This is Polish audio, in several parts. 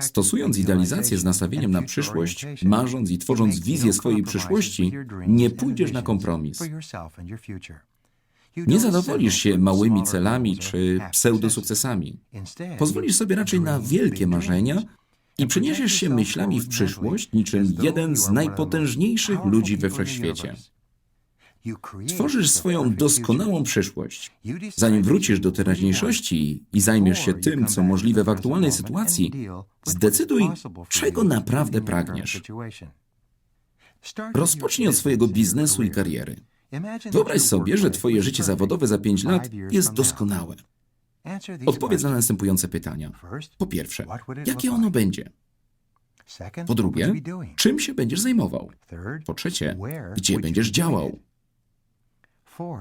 Stosując idealizację z nastawieniem na przyszłość, marząc i tworząc wizję swojej przyszłości, nie pójdziesz na kompromis. Nie zadowolisz się małymi celami czy pseudosukcesami. Pozwolisz sobie raczej na wielkie marzenia i przeniesiesz się myślami w przyszłość niczym jeden z najpotężniejszych ludzi we wszechświecie. Tworzysz swoją doskonałą przyszłość. Zanim wrócisz do teraźniejszości i zajmiesz się tym, co możliwe w aktualnej sytuacji, zdecyduj, czego naprawdę pragniesz. Rozpocznij od swojego biznesu i kariery. Wyobraź sobie, że Twoje życie zawodowe za 5 lat jest doskonałe. Odpowiedz na następujące pytania. Po pierwsze, jakie ono będzie? Po drugie, czym się będziesz zajmował? Po trzecie, gdzie będziesz działał?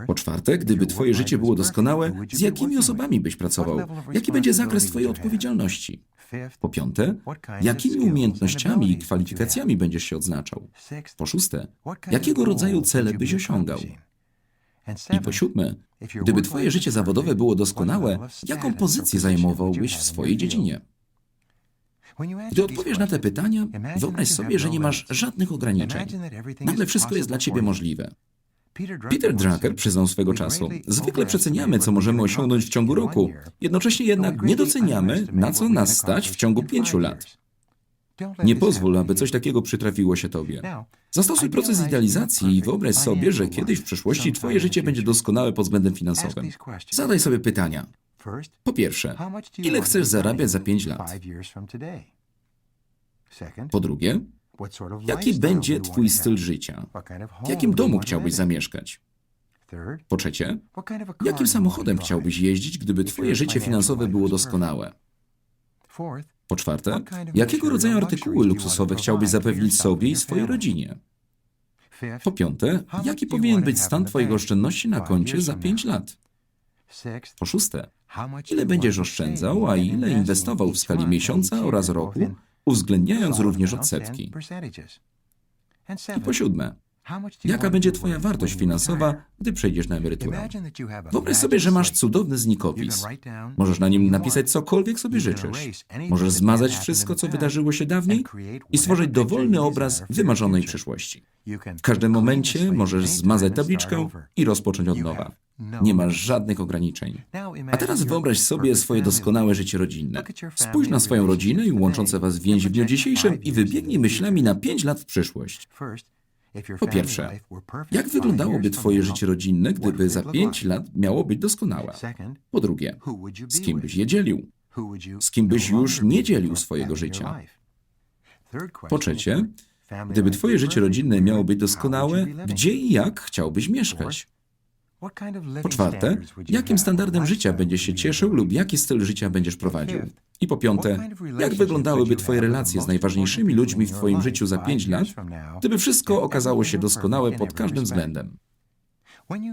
Po czwarte, gdyby Twoje życie było doskonałe, z jakimi osobami byś pracował? Jaki będzie zakres Twojej odpowiedzialności? Po piąte, jakimi umiejętnościami i kwalifikacjami będziesz się odznaczał? Po szóste, jakiego rodzaju cele byś osiągał? I po siódme, gdyby Twoje życie zawodowe było doskonałe, jaką pozycję zajmowałbyś w swojej dziedzinie? Gdy odpowiesz na te pytania, wyobraź sobie, że nie masz żadnych ograniczeń. Nagle wszystko jest dla Ciebie możliwe. Peter Drucker przyznał swego czasu. Zwykle przeceniamy, co możemy osiągnąć w ciągu roku, jednocześnie jednak nie doceniamy, na co nas stać w ciągu pięciu lat. Nie pozwól, aby coś takiego przytrafiło się tobie. Zastosuj proces idealizacji i wyobraź sobie, że kiedyś w przyszłości twoje życie będzie doskonałe pod względem finansowym. Zadaj sobie pytania. Po pierwsze, ile chcesz zarabiać za 5 lat? Po drugie, jaki będzie twój styl życia? W jakim domu chciałbyś zamieszkać? Po trzecie, jakim samochodem chciałbyś jeździć, gdyby twoje życie finansowe było doskonałe? Po czwarte, jakiego rodzaju artykuły luksusowe chciałbyś zapewnić sobie i swojej rodzinie? Po piąte, jaki powinien być stan Twojej oszczędności na koncie za 5 lat? Po szóste, ile będziesz oszczędzał, a ile inwestował w skali miesiąca oraz roku, uwzględniając również odsetki? I po siódme, jaka będzie Twoja wartość finansowa, gdy przejdziesz na emeryturę? Wyobraź sobie, że masz cudowny znikopis. Możesz na nim napisać cokolwiek sobie życzysz. Możesz zmazać wszystko, co wydarzyło się dawniej i stworzyć dowolny obraz wymarzonej przyszłości. W każdym momencie możesz zmazać tabliczkę i rozpocząć od nowa. Nie masz żadnych ograniczeń. A teraz wyobraź sobie swoje doskonałe życie rodzinne. Spójrz na swoją rodzinę i łączące was więzi w dniu dzisiejszym i wybiegnij myślami na 5 lat w przyszłość. Po pierwsze, jak wyglądałoby Twoje życie rodzinne, gdyby za pięć lat miało być doskonałe? Po drugie, z kim byś je dzielił? Z kim byś już nie dzielił swojego życia? Po trzecie, gdyby Twoje życie rodzinne miało być doskonałe, gdzie i jak chciałbyś mieszkać? Po czwarte, jakim standardem życia będziesz się cieszył lub jaki styl życia będziesz prowadził? I po piąte, jak wyglądałyby Twoje relacje z najważniejszymi ludźmi w Twoim życiu za pięć lat, gdyby wszystko okazało się doskonałe pod każdym względem?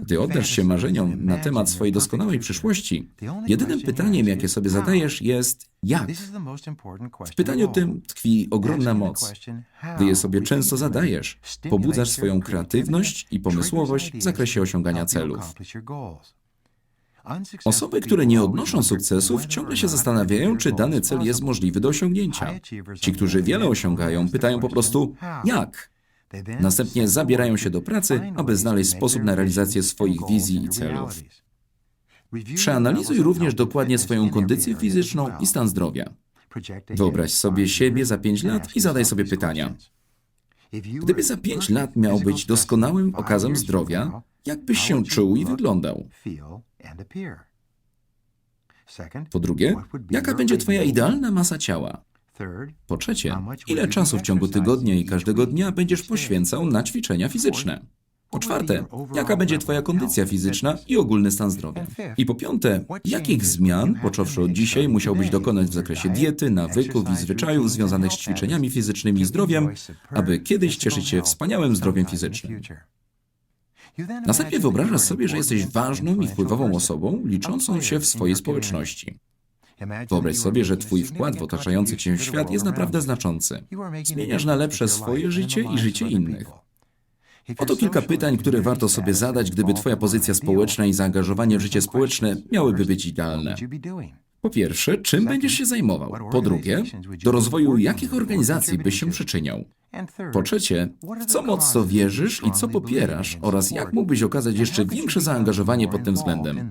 Gdy oddasz się marzeniom na temat swojej doskonałej przyszłości, jedynym pytaniem, jakie sobie zadajesz, jest jak? W pytaniu tym tkwi ogromna moc. Gdy je sobie często zadajesz, pobudzasz swoją kreatywność i pomysłowość w zakresie osiągania celów. Osoby, które nie odnoszą sukcesów, ciągle się zastanawiają, czy dany cel jest możliwy do osiągnięcia. Ci, którzy wiele osiągają, pytają po prostu jak? Następnie zabierają się do pracy, aby znaleźć sposób na realizację swoich wizji i celów. Przeanalizuj również dokładnie swoją kondycję fizyczną i stan zdrowia. Wyobraź sobie siebie za 5 lat i zadaj sobie pytania. Gdyby za 5 lat miał być doskonałym okazem zdrowia, jak byś się czuł i wyglądał? Po drugie, jaka będzie Twoja idealna masa ciała? Po trzecie, ile czasu w ciągu tygodnia i każdego dnia będziesz poświęcał na ćwiczenia fizyczne? Po czwarte, jaka będzie Twoja kondycja fizyczna i ogólny stan zdrowia? I po piąte, jakich zmian, począwszy od dzisiaj, musiałbyś dokonać w zakresie diety, nawyków i zwyczajów związanych z ćwiczeniami fizycznymi i zdrowiem, aby kiedyś cieszyć się wspaniałym zdrowiem fizycznym? Następnie wyobrażasz sobie, że jesteś ważną i wpływową osobą, liczącą się w swojej społeczności. Wyobraź sobie, że Twój wkład w otaczający Cię świat jest naprawdę znaczący. Zmieniasz na lepsze swoje życie i życie innych. Oto kilka pytań, które warto sobie zadać, gdyby Twoja pozycja społeczna i zaangażowanie w życie społeczne miałyby być idealne. Po pierwsze, czym będziesz się zajmował? Po drugie, do rozwoju jakich organizacji byś się przyczyniał? Po trzecie, w co mocno wierzysz i co popierasz oraz jak mógłbyś okazać jeszcze większe zaangażowanie pod tym względem?